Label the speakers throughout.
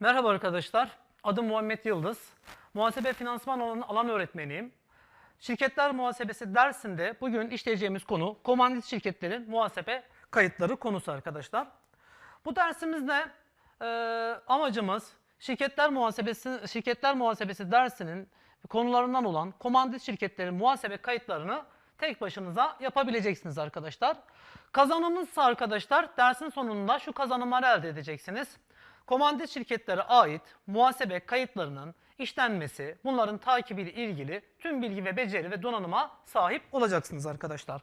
Speaker 1: Merhaba arkadaşlar. Adım Muhammed Yıldız. Muhasebe finansman alan öğretmeniyim. Şirketler muhasebesi dersinde bugün işleyeceğimiz konu komandit şirketlerin muhasebe kayıtları konusu arkadaşlar. Bu dersimizde e, amacımız şirketler muhasebesi şirketler muhasebesi dersinin konularından olan komandit şirketlerin muhasebe kayıtlarını tek başınıza yapabileceksiniz arkadaşlar. Kazanımınızsa arkadaşlar dersin sonunda şu kazanımları elde edeceksiniz. Komandit şirketlere ait muhasebe kayıtlarının işlenmesi, bunların takibiyle ilgili tüm bilgi ve beceri ve donanıma sahip olacaksınız arkadaşlar.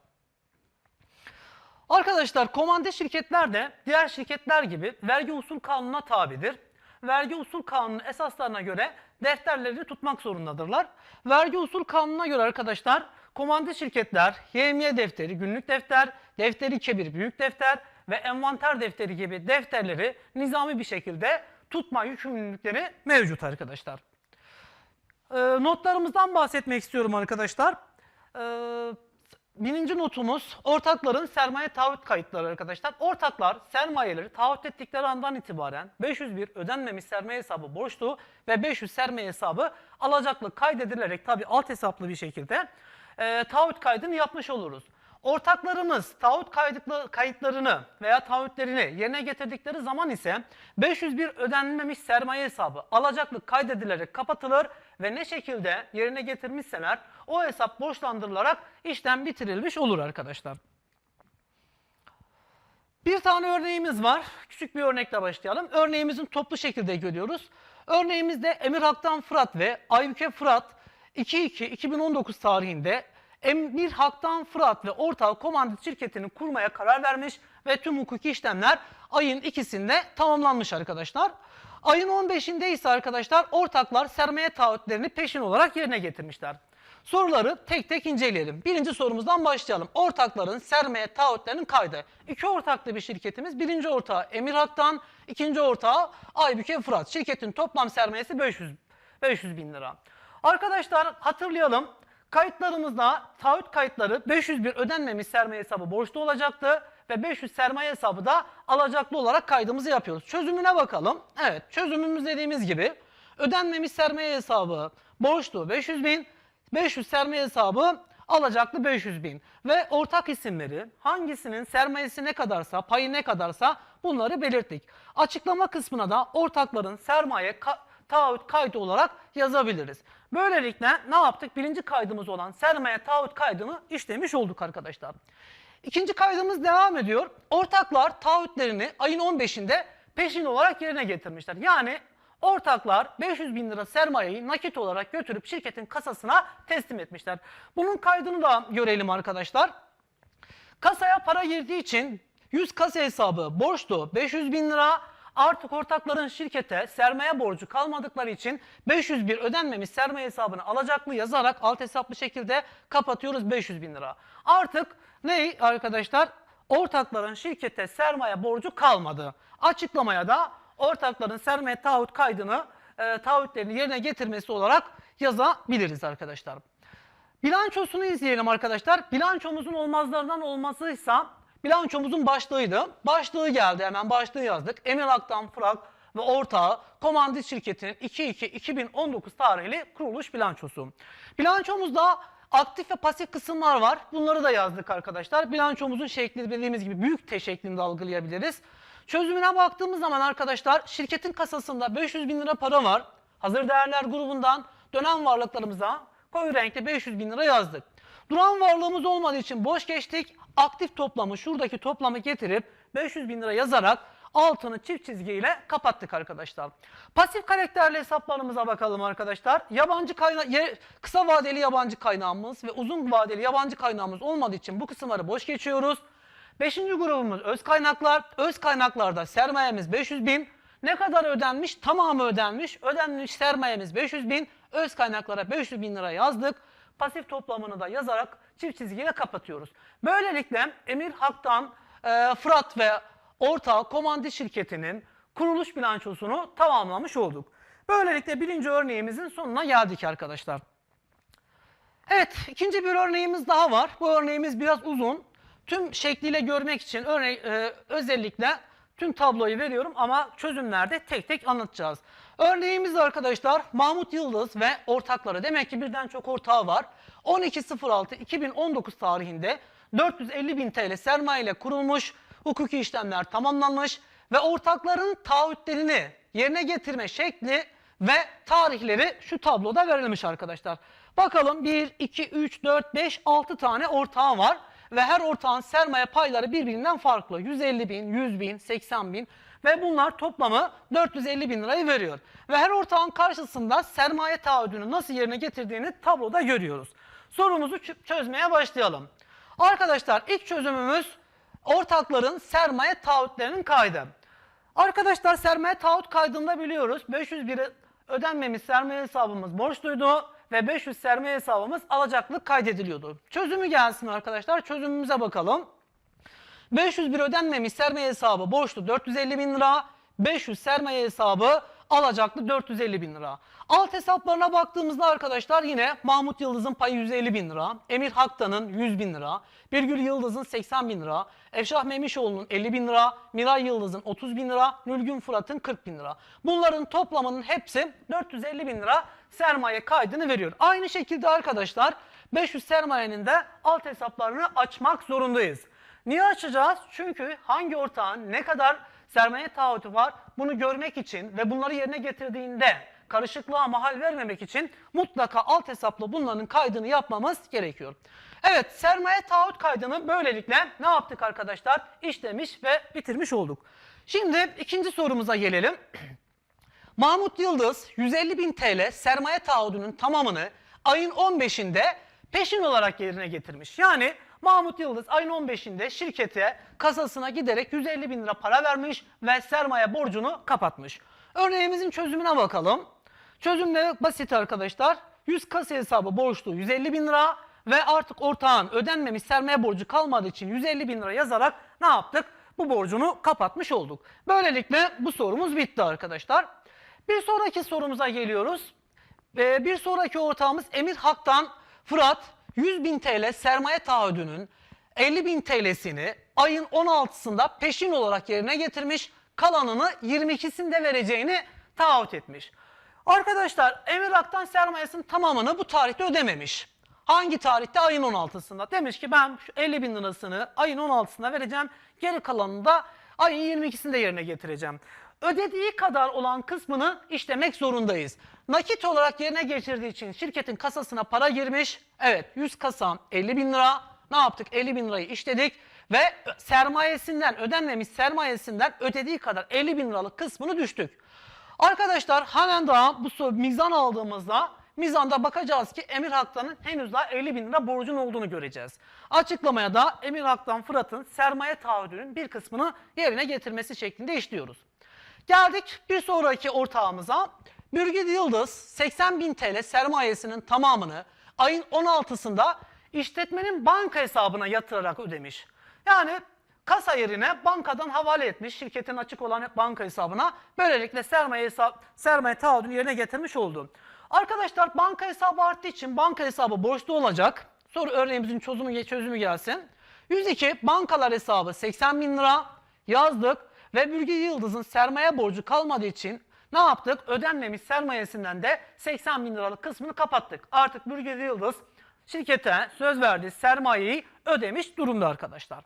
Speaker 1: Arkadaşlar komandit şirketler de diğer şirketler gibi vergi usul kanununa tabidir. Vergi usul kanunu esaslarına göre defterlerini tutmak zorundadırlar. Vergi usul kanununa göre arkadaşlar komandit şirketler YMY defteri, günlük defter, defteri kebir, büyük defter ve envanter defteri gibi defterleri nizami bir şekilde tutma yükümlülükleri mevcut arkadaşlar. Ee, notlarımızdan bahsetmek istiyorum arkadaşlar. Ee, birinci notumuz ortakların sermaye taahhüt kayıtları arkadaşlar. Ortaklar sermayeleri taahhüt ettikleri andan itibaren 501 ödenmemiş sermaye hesabı borçlu ve 500 sermaye hesabı alacaklı kaydedilerek tabi alt hesaplı bir şekilde e, taahhüt kaydını yapmış oluruz. Ortaklarımız taahhüt kayıtlarını veya taahhütlerini yerine getirdikleri zaman ise 501 ödenmemiş sermaye hesabı alacaklı kaydedilerek kapatılır ve ne şekilde yerine getirmişseler o hesap borçlandırılarak işlem bitirilmiş olur arkadaşlar. Bir tane örneğimiz var. Küçük bir örnekle başlayalım. Örneğimizin toplu şekilde görüyoruz. Örneğimizde Emir Hak'tan Fırat ve Aybüke Fırat 2-2-2019 tarihinde Emir Hak'tan Fırat ve ortağı komandit şirketini kurmaya karar vermiş ve tüm hukuki işlemler ayın ikisinde tamamlanmış arkadaşlar. Ayın 15'inde ise arkadaşlar ortaklar sermaye taahhütlerini peşin olarak yerine getirmişler. Soruları tek tek inceleyelim. Birinci sorumuzdan başlayalım. Ortakların sermaye taahhütlerinin kaydı. İki ortaklı bir şirketimiz. Birinci ortağı Emir Hak'tan, ikinci ortağı Aybüke Fırat. Şirketin toplam sermayesi 500, 500 bin lira. Arkadaşlar hatırlayalım. Kayıtlarımızda taahhüt kayıtları 501 ödenmemiş sermaye hesabı borçlu olacaktı ve 500 sermaye hesabı da alacaklı olarak kaydımızı yapıyoruz. Çözümüne bakalım. Evet çözümümüz dediğimiz gibi ödenmemiş sermaye hesabı borçlu 500 bin, 500 sermaye hesabı alacaklı 500 bin ve ortak isimleri hangisinin sermayesi ne kadarsa payı ne kadarsa bunları belirttik. Açıklama kısmına da ortakların sermaye ka- taahhüt kaydı olarak yazabiliriz. Böylelikle ne yaptık? Birinci kaydımız olan sermaye taahhüt kaydını işlemiş olduk arkadaşlar. İkinci kaydımız devam ediyor. Ortaklar taahhütlerini ayın 15'inde peşin olarak yerine getirmişler. Yani ortaklar 500 bin lira sermayeyi nakit olarak götürüp şirketin kasasına teslim etmişler. Bunun kaydını da görelim arkadaşlar. Kasaya para girdiği için 100 kasa hesabı borçlu 500 bin lira. Artık ortakların şirkete sermaye borcu kalmadıkları için 501 ödenmemiş sermaye hesabını alacaklı yazarak alt hesaplı şekilde kapatıyoruz 500 bin lira. Artık ne arkadaşlar? Ortakların şirkete sermaye borcu kalmadı. Açıklamaya da ortakların sermaye taahhüt kaydını, e, taahhütlerini yerine getirmesi olarak yazabiliriz arkadaşlar. Bilançosunu izleyelim arkadaşlar. Bilançomuzun olmazlarından olmasıysa bilançomuzun başlığıydı. Başlığı geldi hemen başlığı yazdık. Emir Aktan Fırak ve ortağı Komandit Şirketi'nin 2-2-2019 tarihli kuruluş bilançosu. Bilançomuzda aktif ve pasif kısımlar var. Bunları da yazdık arkadaşlar. Bilançomuzun şekli dediğimiz gibi büyük T şeklinde algılayabiliriz. Çözümüne baktığımız zaman arkadaşlar şirketin kasasında 500 bin lira para var. Hazır değerler grubundan dönem varlıklarımıza koyu renkte 500 bin lira yazdık. Duran varlığımız olmadığı için boş geçtik. Aktif toplamı şuradaki toplamı getirip 500 bin lira yazarak altını çift çizgiyle kapattık arkadaşlar. Pasif karakterli hesaplarımıza bakalım arkadaşlar. Yabancı kayna kısa vadeli yabancı kaynağımız ve uzun vadeli yabancı kaynağımız olmadığı için bu kısımları boş geçiyoruz. Beşinci grubumuz öz kaynaklar. Öz kaynaklarda sermayemiz 500 bin. Ne kadar ödenmiş? Tamamı ödenmiş. Ödenmiş sermayemiz 500 bin. Öz kaynaklara 500 bin lira yazdık. Pasif toplamını da yazarak çift çizgiyle kapatıyoruz. Böylelikle Emir Hak'tan e, Fırat ve ortağı komandi şirketinin kuruluş bilançosunu tamamlamış olduk. Böylelikle birinci örneğimizin sonuna geldik arkadaşlar. Evet, ikinci bir örneğimiz daha var. Bu örneğimiz biraz uzun. Tüm şekliyle görmek için örne e, özellikle tüm tabloyu veriyorum ama çözümlerde tek tek anlatacağız. Örneğimiz arkadaşlar Mahmut Yıldız ve ortakları. Demek ki birden çok ortağı var. 12.06.2019 tarihinde 450 bin TL sermaye ile kurulmuş, hukuki işlemler tamamlanmış ve ortakların taahhütlerini yerine getirme şekli ve tarihleri şu tabloda verilmiş arkadaşlar. Bakalım 1, 2, 3, 4, 5, 6 tane ortağı var ve her ortağın sermaye payları birbirinden farklı. 150 bin, 100 bin, 80 bin ve bunlar toplamı 450 bin lirayı veriyor. Ve her ortağın karşısında sermaye taahhüdünü nasıl yerine getirdiğini tabloda görüyoruz. Sorumuzu çözmeye başlayalım. Arkadaşlar ilk çözümümüz ortakların sermaye taahhütlerinin kaydı. Arkadaşlar sermaye taahhüt kaydında biliyoruz 501 ödenmemiş sermaye hesabımız borçluydu ve 500 sermaye hesabımız alacaklık kaydediliyordu. Çözümü gelsin arkadaşlar çözümümüze bakalım. 501 ödenmemiş sermaye hesabı borçlu 450 bin lira, 500 sermaye hesabı alacaklı 450 bin lira. Alt hesaplarına baktığımızda arkadaşlar yine Mahmut Yıldız'ın payı 150 bin lira, Emir Haktan'ın 100 bin lira, Birgül Yıldız'ın 80 bin lira, Efşah Memişoğlu'nun 50 bin lira, Miray Yıldız'ın 30 bin lira, Nülgün Fırat'ın 40 bin lira. Bunların toplamının hepsi 450 bin lira sermaye kaydını veriyor. Aynı şekilde arkadaşlar 500 sermayenin de alt hesaplarını açmak zorundayız. Niye açacağız? Çünkü hangi ortağın ne kadar sermaye taahhütü var bunu görmek için ve bunları yerine getirdiğinde karışıklığa mahal vermemek için mutlaka alt hesapla bunların kaydını yapmamız gerekiyor. Evet sermaye taahhüt kaydını böylelikle ne yaptık arkadaşlar? İşlemiş ve bitirmiş olduk. Şimdi ikinci sorumuza gelelim. Mahmut Yıldız 150 bin TL sermaye taahhüdünün tamamını ayın 15'inde peşin olarak yerine getirmiş. Yani Mahmut Yıldız ayın 15'inde şirkete kasasına giderek 150 bin lira para vermiş ve sermaye borcunu kapatmış. Örneğimizin çözümüne bakalım. Çözüm de basit arkadaşlar. 100 kasa hesabı borçlu 150 bin lira ve artık ortağın ödenmemiş sermaye borcu kalmadığı için 150 bin lira yazarak ne yaptık? Bu borcunu kapatmış olduk. Böylelikle bu sorumuz bitti arkadaşlar. Bir sonraki sorumuza geliyoruz. Ee, bir sonraki ortağımız Emir Hak'tan Fırat 100 bin TL sermaye taahhüdünün 50 bin TL'sini ayın 16'sında peşin olarak yerine getirmiş. Kalanını 22'sinde vereceğini taahhüt etmiş. Arkadaşlar Emir Hak'tan sermayesinin tamamını bu tarihte ödememiş. Hangi tarihte? Ayın 16'sında. Demiş ki ben şu 50 bin lirasını ayın 16'sında vereceğim. Geri kalanını da ayın 22'sinde yerine getireceğim. Ödediği kadar olan kısmını işlemek zorundayız. Nakit olarak yerine getirdiği için şirketin kasasına para girmiş. Evet 100 kasam 50 bin lira. Ne yaptık? 50 bin lirayı işledik ve sermayesinden ödenmemiş sermayesinden ödediği kadar 50 bin liralık kısmını düştük. Arkadaşlar halen daha bu mizan aldığımızda mizanda bakacağız ki Emir Haktan'ın henüz daha 50 bin lira borcun olduğunu göreceğiz. Açıklamaya da Emir Haktan Fırat'ın sermaye taahhüdünün bir kısmını yerine getirmesi şeklinde işliyoruz. Geldik bir sonraki ortağımıza. Bürgid Yıldız 80 bin TL sermayesinin tamamını ayın 16'sında işletmenin banka hesabına yatırarak ödemiş. Yani kasa yerine bankadan havale etmiş şirketin açık olan banka hesabına. Böylelikle sermaye, hesap, sermaye taahhüdünü yerine getirmiş oldu. Arkadaşlar banka hesabı arttığı için banka hesabı borçlu olacak. Soru örneğimizin çözümü, çözümü gelsin. 102 bankalar hesabı 80 bin lira yazdık ve Bürge Yıldız'ın sermaye borcu kalmadığı için ne yaptık? Ödenmemiş sermayesinden de 80 bin liralık kısmını kapattık. Artık Bürge Yıldız şirkete söz verdiği sermayeyi ödemiş durumda arkadaşlar.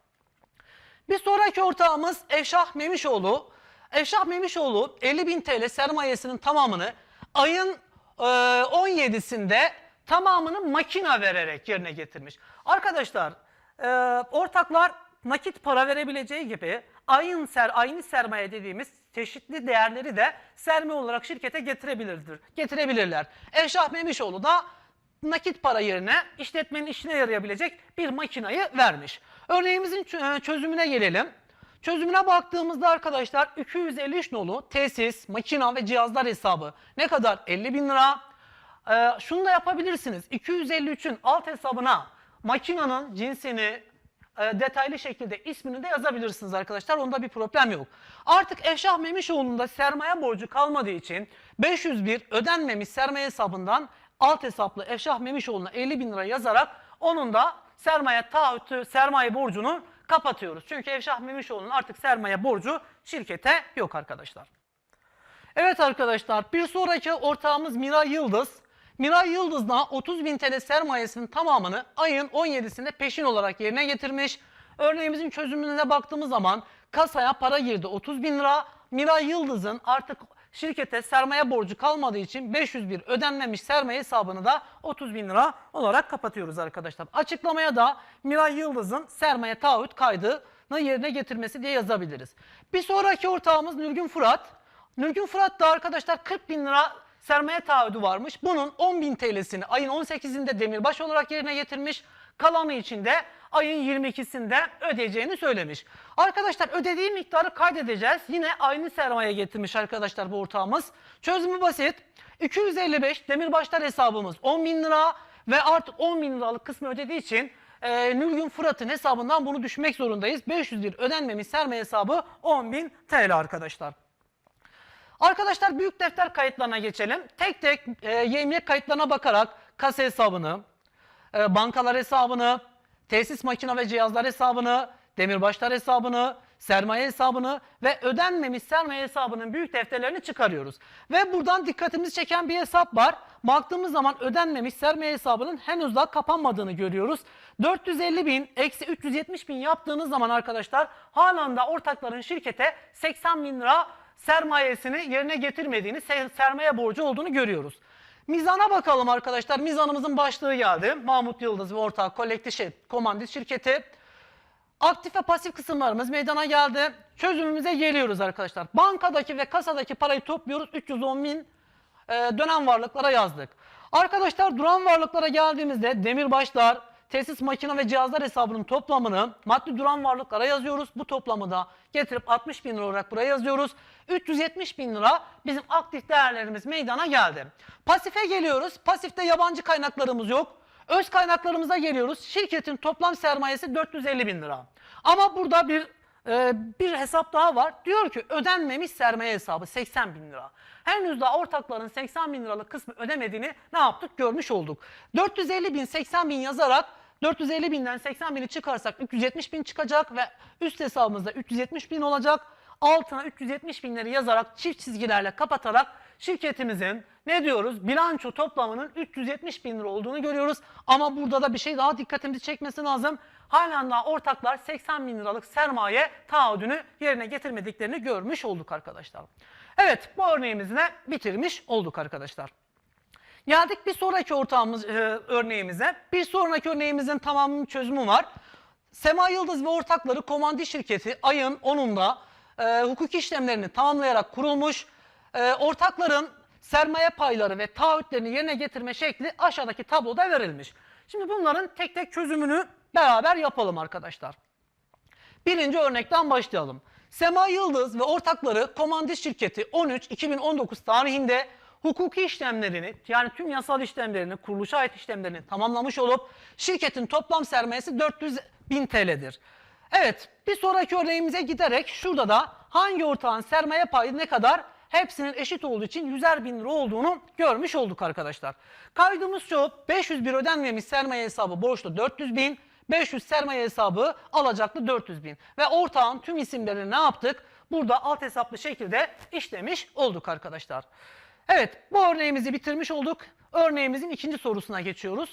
Speaker 1: Bir sonraki ortağımız Efşah Memişoğlu. Efşah Memişoğlu 50 bin TL sermayesinin tamamını ayın e, 17'sinde tamamını makina vererek yerine getirmiş. Arkadaşlar e, ortaklar nakit para verebileceği gibi ayın ser, aynı sermaye dediğimiz çeşitli değerleri de sermaye olarak şirkete getirebilirdir, getirebilirler. Efşah Memişoğlu da nakit para yerine işletmenin işine yarayabilecek bir makinayı vermiş. Örneğimizin e, çözümüne gelelim. Çözümüne baktığımızda arkadaşlar 253 nolu tesis, makina ve cihazlar hesabı ne kadar? 50 bin lira. Ee, şunu da yapabilirsiniz. 253'ün alt hesabına makinanın cinsini, e, detaylı şekilde ismini de yazabilirsiniz arkadaşlar. Onda bir problem yok. Artık Efşah Memişoğlu'nda sermaye borcu kalmadığı için 501 ödenmemiş sermaye hesabından alt hesaplı Efşah Memişoğlu'na 50 bin lira yazarak onun da sermaye taahhütü, sermaye borcunun kapatıyoruz. Çünkü Evşah Memişoğlu'nun artık sermaye borcu şirkete yok arkadaşlar. Evet arkadaşlar bir sonraki ortağımız Miray Yıldız. Miray Yıldız'la 30 bin TL sermayesinin tamamını ayın 17'sinde peşin olarak yerine getirmiş. Örneğimizin çözümüne baktığımız zaman kasaya para girdi 30 bin lira. Miray Yıldız'ın artık şirkete sermaye borcu kalmadığı için 501 ödenmemiş sermaye hesabını da 30 bin lira olarak kapatıyoruz arkadaşlar. Açıklamaya da Miray Yıldız'ın sermaye taahhüt kaydını yerine getirmesi diye yazabiliriz. Bir sonraki ortağımız Nurgün Fırat. Nurgün Fırat da arkadaşlar 40 bin lira sermaye taahhüdü varmış. Bunun 10 bin TL'sini ayın 18'inde demirbaş olarak yerine getirmiş. Kalanı için de ayın 22'sinde ödeyeceğini söylemiş. Arkadaşlar ödediği miktarı kaydedeceğiz. Yine aynı sermaye getirmiş arkadaşlar bu ortağımız. Çözümü basit. 255 demirbaşlar hesabımız 10 bin lira ve artık 10 bin liralık kısmı ödediği için e, Nurgün Fırat'ın hesabından bunu düşmek zorundayız. 501 ödenmemiş sermaye hesabı 10 bin TL arkadaşlar. Arkadaşlar büyük defter kayıtlarına geçelim. Tek tek e, yemlek kayıtlarına bakarak kasa hesabını, e, bankalar hesabını, tesis makine ve cihazlar hesabını, demirbaşlar hesabını, sermaye hesabını ve ödenmemiş sermaye hesabının büyük defterlerini çıkarıyoruz. Ve buradan dikkatimizi çeken bir hesap var. Baktığımız zaman ödenmemiş sermaye hesabının henüz daha kapanmadığını görüyoruz. 450 bin eksi 370 bin yaptığınız zaman arkadaşlar halen ortakların şirkete 80 bin lira sermayesini yerine getirmediğini, ser- sermaye borcu olduğunu görüyoruz. Mizana bakalım arkadaşlar. Mizanımızın başlığı geldi. Mahmut Yıldız ve ortak kolektif şey, komandit şirketi. Aktif ve pasif kısımlarımız meydana geldi. Çözümümüze geliyoruz arkadaşlar. Bankadaki ve kasadaki parayı topluyoruz. 310 bin e, dönem varlıklara yazdık. Arkadaşlar duran varlıklara geldiğimizde demirbaşlar, tesis makine ve cihazlar hesabının toplamını maddi duran varlıklara yazıyoruz. Bu toplamı da getirip 60 bin lira olarak buraya yazıyoruz. 370 bin lira bizim aktif değerlerimiz meydana geldi. Pasife geliyoruz. Pasifte yabancı kaynaklarımız yok. Öz kaynaklarımıza geliyoruz. Şirketin toplam sermayesi 450 bin lira. Ama burada bir e, bir hesap daha var. Diyor ki ödenmemiş sermaye hesabı 80 bin lira. Henüz daha ortakların 80 bin liralık kısmı ödemediğini ne yaptık görmüş olduk. 450 bin 80 bin yazarak 450 binden 80 bini çıkarsak 370 bin çıkacak ve üst hesabımızda 370 bin olacak. Altına 370 binleri yazarak çift çizgilerle kapatarak şirketimizin ne diyoruz bilanço toplamının 370 bin lira olduğunu görüyoruz. Ama burada da bir şey daha dikkatimizi çekmesi lazım. Halen daha ortaklar 80 bin liralık sermaye taahhüdünü yerine getirmediklerini görmüş olduk arkadaşlar. Evet bu örneğimizi bitirmiş olduk arkadaşlar. Geldik bir sonraki ortağımız e, örneğimize. Bir sonraki örneğimizin tamamının çözümü var. Sema Yıldız ve ortakları komandi şirketi ayın 10'unda e, hukuki işlemlerini tamamlayarak kurulmuş. E, ortakların sermaye payları ve taahhütlerini yerine getirme şekli aşağıdaki tabloda verilmiş. Şimdi bunların tek tek çözümünü beraber yapalım arkadaşlar. Birinci örnekten başlayalım. Sema Yıldız ve ortakları komandit şirketi 13-2019 tarihinde hukuki işlemlerini yani tüm yasal işlemlerini, kuruluşa ait işlemlerini tamamlamış olup şirketin toplam sermayesi 400 bin TL'dir. Evet bir sonraki örneğimize giderek şurada da hangi ortağın sermaye payı ne kadar hepsinin eşit olduğu için 100'er bin lira olduğunu görmüş olduk arkadaşlar. Kaydımız şu 501 ödenmemiş sermaye hesabı borçlu 400 bin 500 sermaye hesabı alacaklı 400 bin. Ve ortağın tüm isimlerini ne yaptık? Burada alt hesaplı şekilde işlemiş olduk arkadaşlar. Evet bu örneğimizi bitirmiş olduk. Örneğimizin ikinci sorusuna geçiyoruz.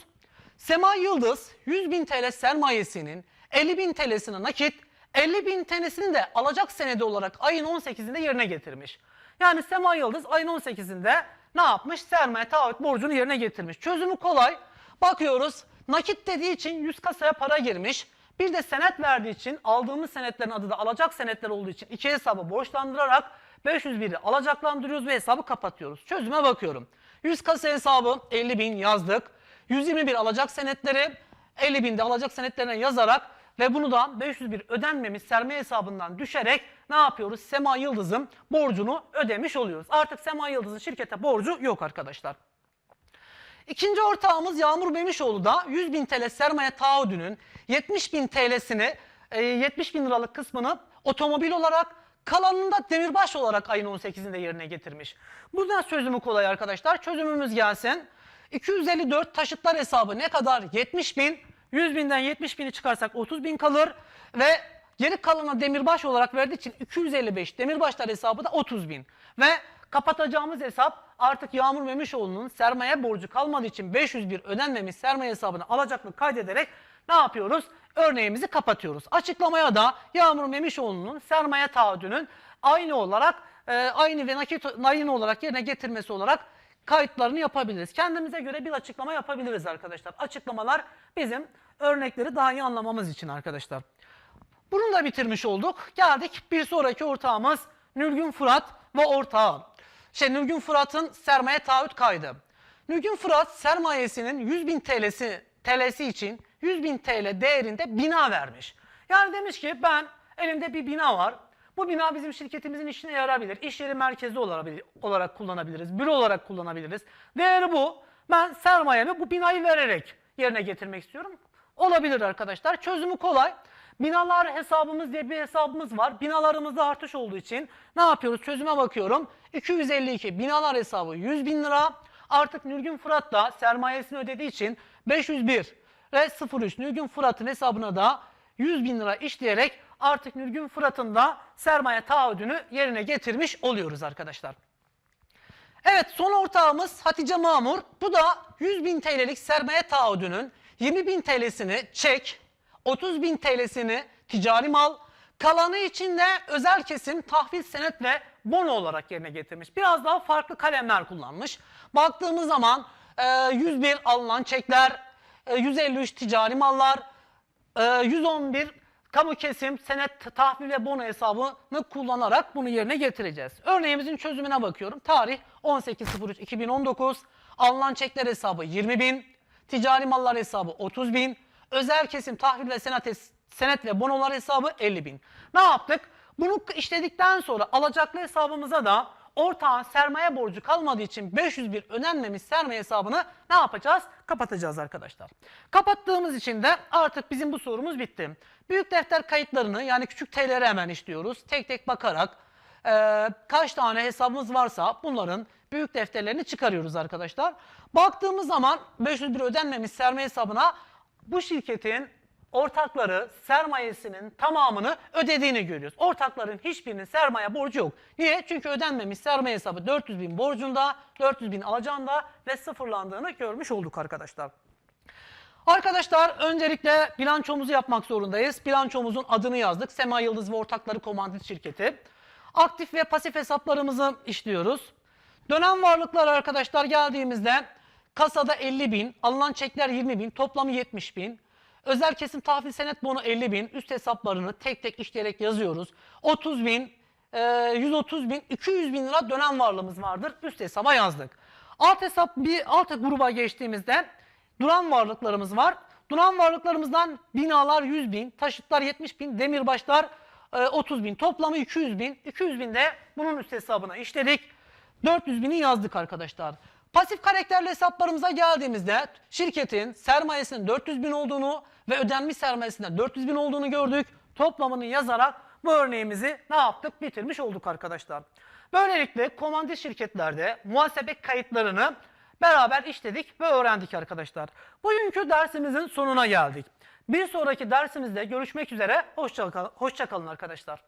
Speaker 1: Sema Yıldız 100 bin TL sermayesinin 50 bin TL'sini nakit 50 bin TL'sini de alacak senedi olarak ayın 18'inde yerine getirmiş. Yani Sema Yıldız ayın 18'inde ne yapmış? Sermaye taahhüt borcunu yerine getirmiş. Çözümü kolay. Bakıyoruz nakit dediği için 100 kasaya para girmiş. Bir de senet verdiği için aldığımız senetlerin adı da alacak senetler olduğu için iki hesabı borçlandırarak 501'i alacaklandırıyoruz ve hesabı kapatıyoruz. Çözüme bakıyorum. 100 kasa hesabı 50 bin yazdık. 121 alacak senetleri 50 bin de alacak senetlerine yazarak ve bunu da 501 ödenmemiş sermaye hesabından düşerek ne yapıyoruz? Sema Yıldız'ın borcunu ödemiş oluyoruz. Artık Sema Yıldız'ın şirkete borcu yok arkadaşlar. İkinci ortağımız Yağmur Memişoğlu da 100 bin TL sermaye taahhüdünün 70 bin TL'sini, e, 70 bin liralık kısmını otomobil olarak kalanını da demirbaş olarak ayın 18'inde yerine getirmiş. Buradan çözümü kolay arkadaşlar. Çözümümüz gelsin. 254 taşıtlar hesabı ne kadar? 70 bin. 100 binden 70 bini çıkarsak 30 bin kalır ve geri kalanı demirbaş olarak verdiği için 255 demirbaşlar hesabı da 30 bin. Ve kapatacağımız hesap artık Yağmur Memişoğlu'nun sermaye borcu kalmadığı için 501 ödenmemiş sermaye hesabını alacaklık kaydederek ne yapıyoruz? Örneğimizi kapatıyoruz. Açıklamaya da Yağmur Memişoğlu'nun sermaye taahhüdünün aynı olarak e, aynı ve nakit aynı olarak yerine getirmesi olarak kayıtlarını yapabiliriz. Kendimize göre bir açıklama yapabiliriz arkadaşlar. Açıklamalar bizim örnekleri daha iyi anlamamız için arkadaşlar. Bunu da bitirmiş olduk. Geldik bir sonraki ortağımız Nülgün Fırat ve ortağı. Şey Nülgün Fırat'ın sermaye taahhüt kaydı. Nülgün Fırat sermayesinin 100 bin TL'si, TL'si için 100 bin TL değerinde bina vermiş. Yani demiş ki ben elimde bir bina var. Bu bina bizim şirketimizin işine yarabilir. İş yeri merkezi olarak kullanabiliriz. Büro olarak kullanabiliriz. Değeri bu. Ben sermayemi bu binayı vererek yerine getirmek istiyorum. Olabilir arkadaşlar. Çözümü kolay. Binalar hesabımız diye bir hesabımız var. Binalarımızda artış olduğu için ne yapıyoruz? Çözüme bakıyorum. 252 binalar hesabı 100 bin lira. Artık Nürgün Fırat da sermayesini ödediği için 501 ve 03 Nürgün Fırat'ın hesabına da 100 bin lira işleyerek artık Nürgün Fırat'ın da sermaye taahhüdünü yerine getirmiş oluyoruz arkadaşlar. Evet son ortağımız Hatice Mamur. Bu da 100 bin TL'lik sermaye taahhüdünün 20 bin TL'sini çek, 30 bin TL'sini ticari mal, kalanı için de özel kesim tahvil senet ve bono olarak yerine getirmiş. Biraz daha farklı kalemler kullanmış. Baktığımız zaman e, 101 alınan çekler, 153 ticari mallar, e, 111 kamu kesim, senet, tahvil ve bono hesabını kullanarak bunu yerine getireceğiz. Örneğimizin çözümüne bakıyorum. Tarih 18.03.2019. Alınan çekler hesabı 20 bin. Ticari mallar hesabı 30 bin. Özel kesim, tahvil ve senet, senet ve bonolar hesabı 50 bin. Ne yaptık? Bunu işledikten sonra alacaklı hesabımıza da ortağın sermaye borcu kalmadığı için 501 ödenmemiş sermaye hesabını ne yapacağız? Kapatacağız arkadaşlar. Kapattığımız için de artık bizim bu sorumuz bitti. Büyük defter kayıtlarını yani küçük T'leri hemen işliyoruz. Tek tek bakarak e, kaç tane hesabımız varsa bunların büyük defterlerini çıkarıyoruz arkadaşlar. Baktığımız zaman 501 ödenmemiş sermaye hesabına bu şirketin ortakları sermayesinin tamamını ödediğini görüyoruz. Ortakların hiçbirinin sermaye borcu yok. Niye? Çünkü ödenmemiş sermaye hesabı 400 bin borcunda, 400 bin alacağında ve sıfırlandığını görmüş olduk arkadaşlar. Arkadaşlar öncelikle bilançomuzu yapmak zorundayız. Bilançomuzun adını yazdık. Sema Yıldız ve Ortakları Komandit Şirketi. Aktif ve pasif hesaplarımızı işliyoruz. Dönem varlıklar arkadaşlar geldiğimizde kasada 50 bin, alınan çekler 20 bin, toplamı 70 bin. Özel kesim tahvil senet bonu 50 bin, üst hesaplarını tek tek işleyerek yazıyoruz. 30 bin, e, 130 bin, 200 bin lira dönem varlığımız vardır. Üst hesaba yazdık. Alt hesap bir alt gruba geçtiğimizde duran varlıklarımız var. Duran varlıklarımızdan binalar 100 bin, taşıtlar 70 bin, demirbaşlar e, 30 bin. Toplamı 200 bin. 200 bin de bunun üst hesabına işledik. 400 bini yazdık arkadaşlar. Pasif karakterli hesaplarımıza geldiğimizde şirketin sermayesinin 400 bin olduğunu ve ödenmiş sermayesinden 400 bin olduğunu gördük. Toplamını yazarak bu örneğimizi ne yaptık? Bitirmiş olduk arkadaşlar. Böylelikle komandit şirketlerde muhasebe kayıtlarını beraber işledik ve öğrendik arkadaşlar. Bugünkü dersimizin sonuna geldik. Bir sonraki dersimizde görüşmek üzere. Hoşça, kal- hoşça arkadaşlar.